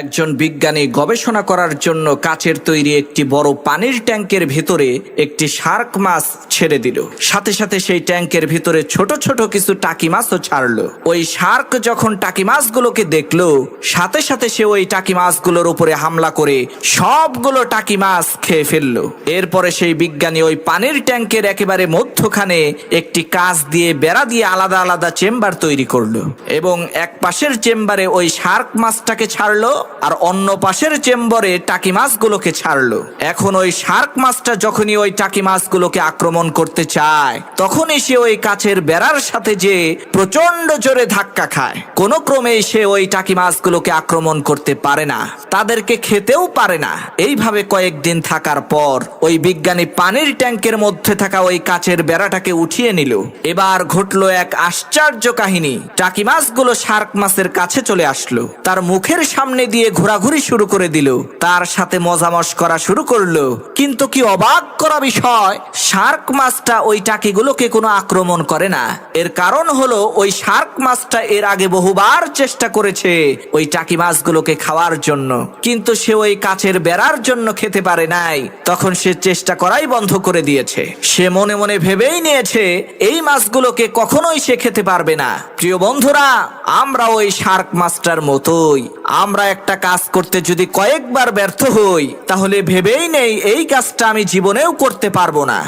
একজন বিজ্ঞানী গবেষণা করার জন্য কাচের তৈরি একটি বড় পানির ট্যাঙ্কের ভিতরে একটি শার্ক মাছ ছেড়ে দিল। সাথে সাথে সেই ট্যাঙ্কের ভিতরে ছোট ছোট কিছু টাকি মাছও ছাড়লো। ওই শার্ক যখন টাকি মাছগুলোকে দেখল, সাথে সাথে সে ওই টাকি মাছগুলোর উপরে হামলা করে সবগুলো টাকি মাছ খেয়ে ফেলল। এরপরে সেই বিজ্ঞানী ওই পানির ট্যাঙ্কের একেবারে মধ্যখানে একটি কাঁচ দিয়ে বেড়া দিয়ে আলাদা আলাদা চেম্বার তৈরি করল এবং এক পাশের চেম্বারে ওই শার্ক মাছটাকে ছাড়লো আর অন্য পাশের চেম্বারে টাকি মাছগুলোকে ছাড়লো। এখন ওই শার্ক মাছটা যখনই ওই টাকি মাছগুলোকে আক্রমণ করতে চায়, তখনই সে ওই কাছের বেড়ার সাথে যে প্রচণ্ড জোরে ধাক্কা খায়। কোনো ক্রমেই সে ওই টাকি মাছগুলোকে আক্রমণ করতে পারে না, তাদেরকে খেতেও পারে না। এইভাবে কয়েকদিন থাকার পর ওই বিজ্ঞানী পানির ট্যাঙ্কের মধ্যে থাকা ওই কাচের বেড়াটাকে উঠিয়ে নিল। এবার ঘটলো এক আশ্চর্য কাহিনী। টাকি মাছগুলো শার্ক মাছের কাছে চলে আসলো। তার মুখের সামনে দিয়ে ঘোরাঘুরি শুরু করে দিল। তার সাথে মজামশ করা শুরু করল। কিন্তু কি অবাক করা বিষয়, শার্ক মাছটা ওই টাকিগুলোকে কোনো আক্রমণ করে না। এর কারণ হলো, ওই শার্ক মাছটা এর আগে বহুবার চেষ্টা করেছে ওই টাকি মাছগুলোকে খাওয়ার জন্য। কিন্তু সে ওই কাছের বেড়ার জন্য খেতে পারে নাই। তখন সে চেষ্টা করাই বন্ধ করে দিয়েছে। সে মনে মনে ভেবেই নিয়েছে, এই মাছগুলোকে কখনোই সে খেতে পারবে না। প্রিয় বন্ধুরা আমরা ওই শার্ক মাছটার মতোই। আমরা একটা কাজ করতে যদি কয়েকবার ব্যর্থ হই, তাহলে ভেবেই নেই এই কাজটা আমি জীবনেও করতে পারব না।